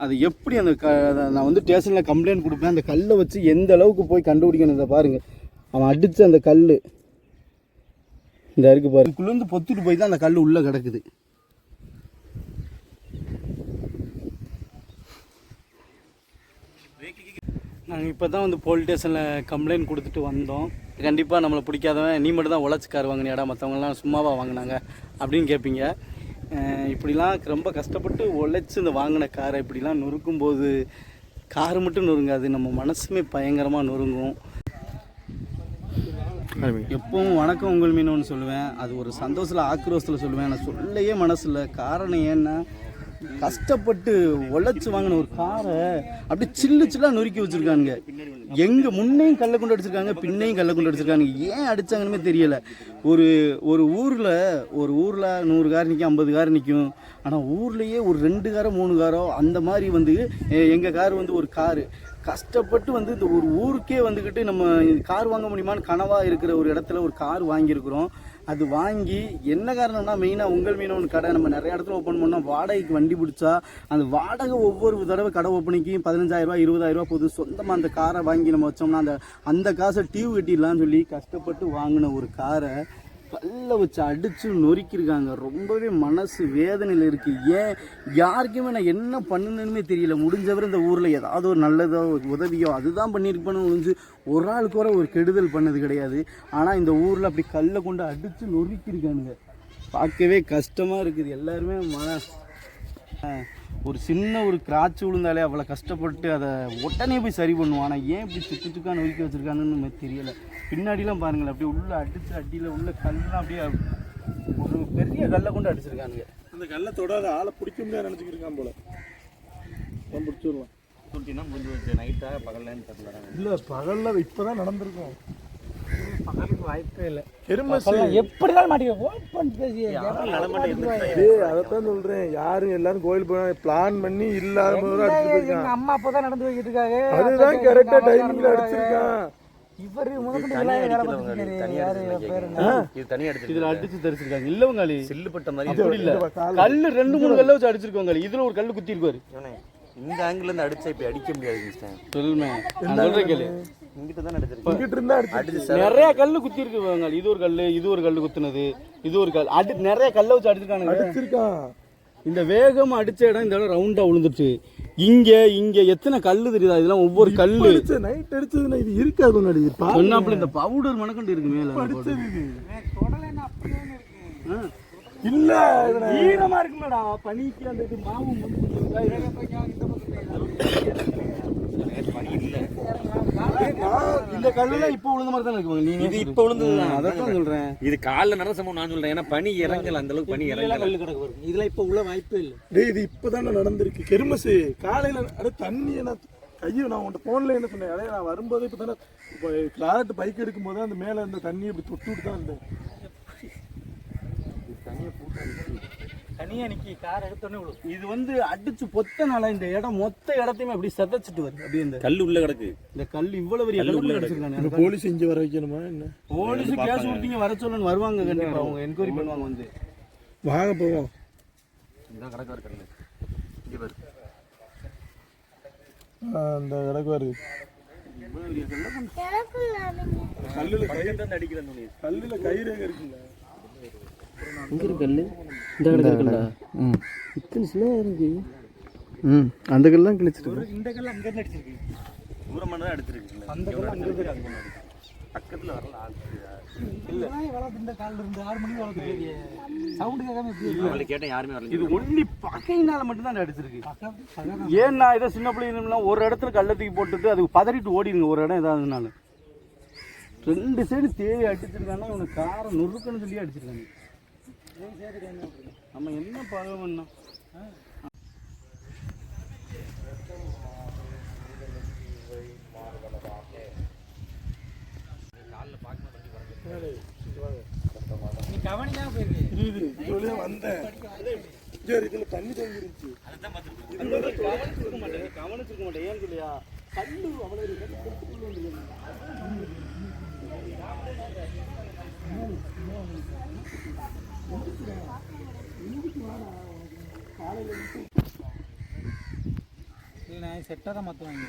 அது எப்படி அந்த க நான் வந்து ஸ்டேஷனில் கம்ப்ளைண்ட் கொடுப்பேன் அந்த கல்லை வச்சு எந்த அளவுக்கு போய் கண்டுபிடிக்கணும் பாருங்கள் அவன் அடித்த அந்த கல் இந்த இருக்கு பாரு. குளிர்ந்து பொத்துட்டு போய் தான் அந்த கல் உள்ளே கிடக்குது. நாங்கள் இப்போ தான் வந்து போலீஸ் ஸ்டேஷனில் கம்ப்ளைண்ட் கொடுத்துட்டு வந்தோம். கண்டிப்பாக நம்மளை பிடிக்காதவன் நீ மட்டும் தான் உழைச்சிக்காரு கார் வாங்கினியாடா மற்றவங்களாம் சும்மாவாக வாங்கினாங்க அப்படின்னு கேட்பீங்க இப்படிலாம் ரொம்ப கஷ்டப்பட்டு உழைச்சி இந்த வாங்கின காரை இப்படிலாம் நொறுக்கும்போது கார் மட்டும் நொறுங்காது நம்ம மனசுமே பயங்கரமாக நொறுங்கும். எப்பவும் வணக்கம் உங்கள் மீனோன்னு சொல்லுவேன். அது ஒரு சந்தோஷத்தில் ஆக்ரோஷத்தில் சொல்லுவேன். நான் சொல்லையே மனசில் காரணம் ஏன்னா கஷ்டப்பட்டு உழைச்சி வாங்கின ஒரு காரை அப்படியே சில்லு சில்லாக நொறுக்கி வச்சுருக்கானுங்க. எங்கே முன்னையும் கல்லை கொண்டு அடிச்சிருக்காங்க பின்னையும் கல்லை கொண்டு அடிச்சிருக்காங்க ஏன் அடித்தாங்கன்னு தெரியல. ஒரு ஒரு ஊரில் ஒரு ஊரில் நூறு கார் நிற்கும் ஐம்பது கார் நிற்கும் ஆனால் ஊர்லேயே ஒரு ரெண்டு காரோ மூணு காரோ அந்த மாதிரி வந்து எங்கள் கார் வந்து ஒரு காரு. கஷ்டப்பட்டு வந்து இந்த ஒரு ஊருக்கே வந்துக்கிட்டு நம்ம கார் வாங்க முடியுமான்னு கனவாக இருக்கிற ஒரு இடத்துல ஒரு கார் வாங்கியிருக்கிறோம். அது வாங்கி என்ன காரணம்னா மெயினாக உங்கள் மீனவன் கடை நம்ம நிறைய இடத்துல ஓப்பன் பண்ணோம் வாடகைக்கு வண்டி பிடிச்சா அந்த வாடகை ஒவ்வொரு தடவை கடை ஓப்பனிங்கும் பதினஞ்சாயிரரூபா இருபதாயிரரூபா போகுது. சொந்தமாக அந்த காரை வாங்கி நம்ம வச்சோம்னா அந்த அந்த காசை டியூ கட்டிடலாம்னு சொல்லி கஷ்டப்பட்டு வாங்கின ஒரு காரை பல்ல வச்சு அடித்து நொறுக்கியிருக்காங்க ரொம்பவே மனசு வேதனையில் இருக்குது ஏன்? யாருக்குமே நான் என்ன பண்ணணுமே தெரியல. முடிஞ்சவர் இந்த ஊரில் ஏதாவது ஒரு நல்லதோ உதவியோ அதுதான் பண்ணியிருப்பேன்னு முடிஞ்சு ஒரு ஆளுக்கு வர ஒரு கெடுதல் பண்ணது கிடையாது. ஆனால் இந்த ஊரில் அப்படி கல்லை கொண்டு அடித்து நொறுக்கியிருக்கானுங்க பார்க்கவே கஷ்டமாக இருக்குது. எல்லாருமே மன ஒரு சின்ன ஒரு கிராச்சு விழுந்தாலே அவ்வளோ கஷ்டப்பட்டு அதை உடனே போய் சரி பண்ணுவான். ஆனால் ஏன் இப்படி சுக்கு சுக்கா நொறுக்கி வச்சிருக்காங்கன்னு தெரியல. பின்னாடிலாம் பாருங்களேன் அப்படியே உள்ள அடிச்சு அடியில் உள்ள கல்லாம் அப்படியே ஒரு பெரிய கல்லை கொண்டு அடிச்சிருக்கானுங்க. அந்த கல்லை தொடாத ஆளை பிடிக்க முடியாது நினச்சிக்கிருக்கான் போல. பிடிச்சிருவான். சொல்லிட்டீங்கன்னா முடிஞ்சு வச்சு நைட்டா பகல்லன்னு தெரியல. இல்லை பகலில் இப்போ தான் நடந்திருக்கும். பகலுக்கு வாய்ப்பே இல்லை. எருமசு எப்படிதான் டேய் அதைத்தான் சொல்கிறேன் யாரும் எல்லாரும் கோயில் போய் பிளான் பண்ணி இல்லாத அம்மா அப்பா தான் நடந்து போய்கிட்டு இருக்காங்க அதுதான் கரெக்டாக டைமிங்கில் அடிச்சிருக்கான். இவரு முதற்கொண்டு தனியா வேலை அடிக்கிறவங்க பார்த்துட்டு தனியா யாரு அடிச்சு பேரு வைக்க. இது தனியா இதில் அடிச்சிருக்கு அடிச்சு தெரிச்சிருக்காங்க இல்லவங்க சில்லுப்பட்ட மாதிரி அப்படி இல்லை. இந்த கால். கல் ரெண்டு மூணு கல்லை வச்சு அடிச்சிருக்கோங்க இதில் ஒரு கல் குத்தி இருப்பாரு இவனே, இந்த ஆங்கிள் இருந்து அடிச்சா இப்படி அடிக்க முடியாது சொல்லுமே. நான் சொல்கிறேன் கேளு. இங்கிட்ட தான் அடிச்சிருக்கு இங்கிட்டு இருந்தா அடிச்சு அடிச்சு நிறைய கல் குத்தி இருக்குவாங்க இது ஒரு கல் இது ஒரு கல் குத்துனது இது ஒரு கல். அடி நிறைய கல்லை வச்சு அடிச்சிருக்கானுங்க. அடிச்சிருக்கான். இந்த வேகம் அடிச்ச இடம் இந்த இடம் ரவுண்டா விழுந்துருச்சு. இங்க இங்க எத்தனை கல்லு தெரியுதா? இதெல்லாம் ஒவ்வொரு கல்லு. அடிச்சு நைட் அடிச்சதுன்னா இது இருக்காது முன்னாடி சொன்னாப்புல இந்த பவுடர் மணக்கண்டு இருக்கு மேல. அடிச்சது இருக்கு. இல்ல ஈரமா இருக்குல்லடா. பனிக்கு அந்த இது மாவு இந்த கல்லுலாம் இப்போ விழுந்த மாதிரி தான் இருக்குவாங்க நீங்க இது இப்ப விழுந்ததுதான். அதான் சொல்றேன். இது காலில் நரசமும் நான் சொல்றேன். ஏன்னா பனி இறங்கல அந்த அளவுக்கு பனி இறங்கல. கல்லு கிடக்கு பாருங்க. இதெல்லாம் இப்ப உள்ள வாய்ப்பே இல்லை. டேய் இது இப்பதானே நடந்திருக்கு. கெருமசு காலையில அட தண்ணி என்ன கையை நான் உன்ட்ட போன்ல என்ன சொன்னேன்? அடே நான் வரும்போது இப்போ தானே இப்போ கிளாரட் பைக் எடுக்கும்போது அந்த மேலே இந்த தண்ணி இப்படி தொட்டு விட்டு தான் இருந்தேன். தனியா நிக்கி கார் எடுத்தோடனே விழும். இது வந்து அடிச்சு பொத்தனால இந்த இடம் மொத்த இடத்தையுமே அப்படி செதைச்சிட்டு வருது. அப்படியே இந்த கல் உள்ள கிடக்கு. இந்த கல் இவ்வளவு பெரிய கல் உள்ள அடிச்சிருக்காங்க போலீஸ் இங்கே வர வைக்கணுமா என்ன? போலீஸ் கேஸ் கொடுத்தீங்க வர சொல்லுங்க வருவாங்க கண்டிப்பா. அவங்க என்கொயரி பண்ணுவாங்க வந்து. வாங்க போவோம். இந்த கிடக்கு கல்லு. இங்க பாரு. அந்த கிடக்கு வருது கல்லுல கயிறு தான் அடிக்கிறேன் கல்லுல கயிறு இருக்குல்ல எங்க இருக்கு கல்லு இந்த கடை. இருக்குல்ல ம். இத்தனை சில இருக்கு. ம். அந்த கல்லாம் கிழிச்சிருக்கு இந்த கல்லு அங்க இருந்து அடிச்சிருக்கு. தூரமான தான் அடிச்சிருக்கு அந்த கல்லு அங்க இருந்து பக்கத்துல வரல வளர்த்து இந்த காலில் இருந்து ஆறு மணிக்கு வளர்த்துருக்கு சவுண்டு கேட்காம எப்படி அவளை கேட்டேன் யாருமே வரல. இது ஒன்லி பகையினால மட்டும் தான் அடிச்சிருக்கு. ஏன்னா இதை சின்ன பிள்ளைங்கலாம் ஒரு இடத்துல கல்லை தூக்கி போட்டுட்டு அது பதறிட்டு ஓடிடுங்க ஒரு இடம் ஏதாவதுனால ரெண்டு சைடு தேடி அடிச்சிருக்காங்கன்னா இவனுக்கு காரம் நொறுக்குன்னு சொல்லி அடிச்சிருக்காங்க. நம்ம என்ன பழம் பண்ணோம் கவனிச்சிருக்க மாட்டேன் கவனிச்சிருக்க மாட்டேன். ஏன் இல்லையா கல்லு அவ்வளோ நான் செட்டாக தான் மாற்றுவாங்க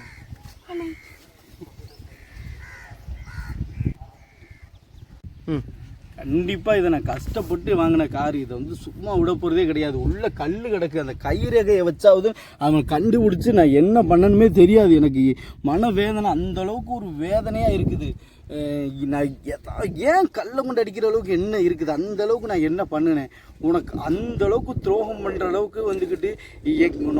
கண்டிப்பாக இதை நான் கஷ்டப்பட்டு வாங்கின கார் இதை வந்து சும்மா விட போகிறதே கிடையாது. உள்ள கல் கிடக்கு. அந்த கைரேகையை வச்சாவது அவன் கண்டுபிடிச்சி நான் என்ன பண்ணணுமே தெரியாது எனக்கு. மன வேதனை அந்த அளவுக்கு ஒரு வேதனையாக இருக்குது. நான் எதா ஏன் கல்லை கொண்டு அடிக்கிற அளவுக்கு என்ன இருக்குது? அந்த அளவுக்கு நான் என்ன பண்ணினேன்? உனக்கு அந்த அளவுக்கு துரோகம் பண்ணுற அளவுக்கு வந்துக்கிட்டு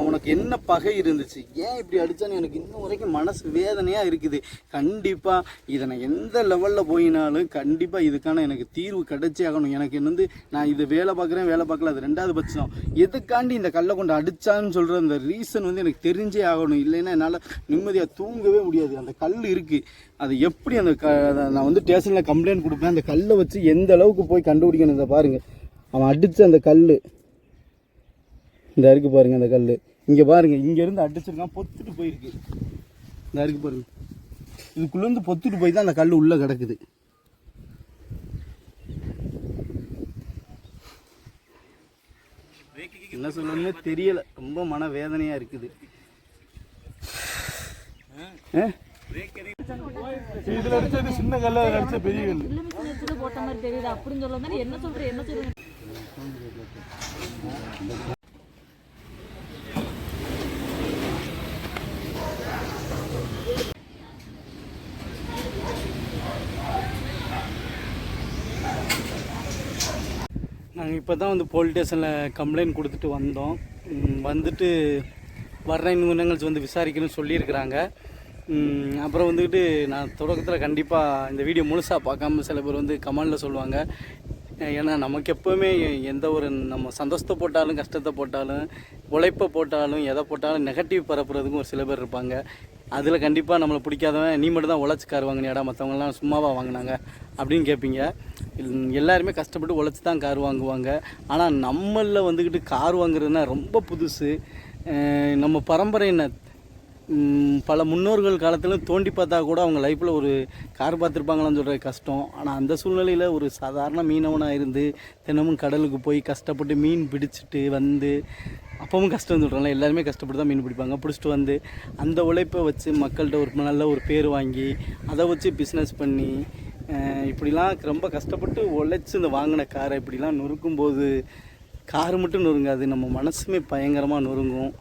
உனக்கு என்ன பகை இருந்துச்சு? ஏன் இப்படி அடித்தான்னு எனக்கு இன்னும் வரைக்கும் மனசு வேதனையாக இருக்குது. கண்டிப்பாக இதை நான் எந்த லெவலில் போயினாலும் கண்டிப்பாக இதுக்கான எனக்கு தீர்வு கிடைச்சே ஆகணும். எனக்கு வந்து நான் இது வேலை பார்க்குறேன் வேலை பார்க்கல அது ரெண்டாவது பட்சம். எதுக்காண்டி இந்த கல்லை கொண்டு அடித்தான்னு சொல்கிற அந்த ரீசன் வந்து எனக்கு தெரிஞ்சே ஆகணும். இல்லைன்னா என்னால் நிம்மதியாக தூங்கவே முடியாது. அந்த கல் இருக்குது அது எப்படி அந்த க நான் வந்து ஸ்டேஷனில் கம்ப்ளைண்ட் கொடுப்பேன். அந்த கல்லை வச்சு எந்த அளவுக்கு போய் கண்டுபிடிக்கணும் இதை பாருங்கள் அவன் அடித்த அந்த கல் இந்த இருக்கு பாருங்க அந்த கல் இங்கே பாருங்க இங்கேருந்து அடிச்சிருக்கான் பொத்துட்டு போயிருக்கு. இந்த இருக்கு பாருங்க. இதுக்குள்ளேருந்து பொத்துட்டு போய் தான் அந்த கல் உள்ளே கிடக்குது. என்ன சொல்லணும்னு தெரியல. ரொம்ப மன வேதனையாக இருக்குது ஆ? இதுல அடிச்சது சின்ன கல்லு அதுல அடிச்ச பெரிய கல்லு. போட்ட மாதிரி தெரியுது. அப்படின்னு சொல்ல வந்தா நீ என்ன சொல்ற என்ன சொல்ற? நாங்கள் இப்போ தான் வந்து போலீஸ் ஸ்டேஷனில் கம்ப்ளைண்ட் கொடுத்துட்டு வந்தோம். வந்துட்டு வர்ற நிறுவனங்கள் வந்து விசாரிக்கணும்னு சொல்லியிருக்கிறாங்க. அப்புறம் வந்துக்கிட்டு நான் தொடக்கத்தில் கண்டிப்பாக இந்த வீடியோ முழுசாக பார்க்காம சில பேர் வந்து கமெண்டில் சொல்லுவாங்க. ஏன்னா நமக்கு எப்போவுமே எந்த ஒரு நம்ம சந்தோஷத்தை போட்டாலும் கஷ்டத்தை போட்டாலும் உழைப்பை போட்டாலும் எதை போட்டாலும் நெகட்டிவ் பரப்புறதுக்கும் ஒரு சில பேர் இருப்பாங்க. அதில் கண்டிப்பாக நம்மளை பிடிக்காதவன் நீ மட்டும் தான் உழைச்சி கார் வாங்கினியாடா மற்றவங்கலாம் சும்மாவாக வாங்கினாங்க? அப்படின்னு கேட்பீங்க எல்லாருமே கஷ்டப்பட்டு உழைச்சி தான் கார் வாங்குவாங்க. ஆனால் நம்மளில் வந்துக்கிட்டு கார் வாங்குறதுனா ரொம்ப புதுசு. நம்ம பரம்பரை என்ன? பல முன்னோர்கள் காலத்தில் தோண்டி பார்த்தா கூட அவங்க லைஃப்பில் ஒரு கார் பார்த்துருப்பாங்களான்னு சொல்கிறது கஷ்டம். ஆனால் அந்த சூழ்நிலையில் ஒரு சாதாரண மீனவனாக இருந்து தினமும் கடலுக்கு போய் கஷ்டப்பட்டு மீன் பிடிச்சிட்டு வந்து அப்பவும் கஷ்டம் சொல்கிறாங்களே எல்லாருமே கஷ்டப்பட்டு தான் மீன் பிடிப்பாங்க. பிடிச்சிட்டு வந்து அந்த உழைப்பை வச்சு மக்கள்கிட்ட ஒரு நல்ல ஒரு பேர் வாங்கி அதை வச்சு பிஸ்னஸ் பண்ணி இப்படிலாம் ரொம்ப கஷ்டப்பட்டு உழைச்சி இந்த வாங்கின காரை இப்படிலாம் நொறுக்கும்போது கார் மட்டும் நொறுங்காது. நம்ம மனசுமே பயங்கரமாக நொறுங்கும்.